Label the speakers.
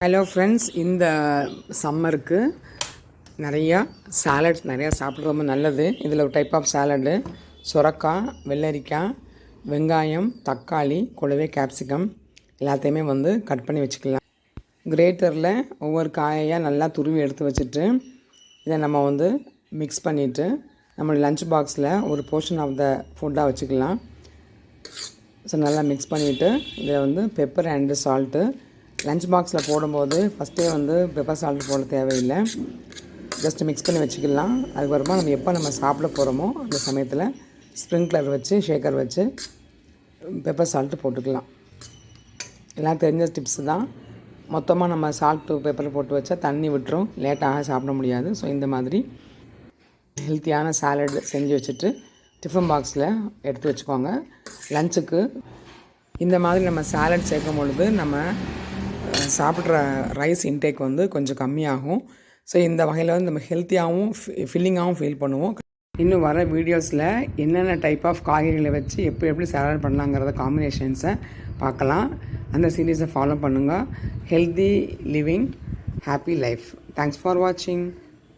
Speaker 1: Hello friends இந்த சம்மருக்கு நிறையா சாலட்ஸ் நிறையா சாப்பிட்றது ரொம்ப நல்லது. இதில் ஒரு டைப் ஆஃப் சாலடு சுரக்காய் வெள்ளரிக்காய் வெங்காயம் தக்காளி கூடவே கேப்சிகம் எல்லாத்தையுமே வந்து கட் பண்ணி வச்சுக்கலாம். கிரேட்டரில் ஒவ்வொரு காயையாக நல்லா துருவி எடுத்து வச்சுட்டு இதை நம்ம வந்து மிக்ஸ் பண்ணிவிட்டு நம்ம லஞ்ச் பாக்ஸில் ஒரு போர்ஷன் ஆஃப் த ஃபுட்டாக வச்சுக்கலாம். ஸோ நல்லா மிக்ஸ் பண்ணிவிட்டு இதில் வந்து பெப்பர் அண்டு சால்ட்டு லஞ்ச் பாக்ஸில் போடும்போது ஃபஸ்ட்டே வந்து பெப்பர் சால்ட் போட தேவையில்லை. ஜஸ்ட் மிக்ஸ் பண்ணி வச்சுக்கலாம். அதுக்கப்புறமா நம்ம எப்போ நம்ம சாப்பிட போகிறோமோ அந்த சமயத்தில் ஸ்ப்ரிங்க்லர் வச்சு ஷேக்கர் வச்சு பெப்பர் சால்ட்டு போட்டுக்கலாம். எல்லாம் தெரிஞ்ச டிப்ஸ் தான். மொத்தமாக நம்ம சால்ட்டு பேப்பரில் போட்டு வச்சா தண்ணி விட்டுரும். லேட்டாக சாப்பிட முடியாது. ஸோ இந்த மாதிரி ஹெல்த்தியான சாலட் செஞ்சு வச்சுட்டு டிஃபன் பாக்ஸில் எடுத்து வச்சுக்கோங்க. லஞ்சுக்கு இந்த மாதிரி நம்ம சாலட் சேர்க்கும் பொழுது நம்ம சாப்பிட்ற ரைஸ் இன்டேக் வந்து கொஞ்சம் கம்மியாகும். ஸோ இந்த வகையில் வந்து நம்ம ஹெல்த்தியாகவும் ஃபில்லிங்காகவும் ஃபீல் பண்ணுவோம். இன்னும் வர வீடியோஸில் என்னென்ன டைப் ஆஃப் காய்கறிகளை வச்சு எப்படி எப்படி சாலட் பண்ணலாங்கிறத காம்பினேஷன்ஸை பார்க்கலாம். அந்த சீரீஸை ஃபாலோ பண்ணுங்கள் healthy living happy life thanks for வாட்சிங்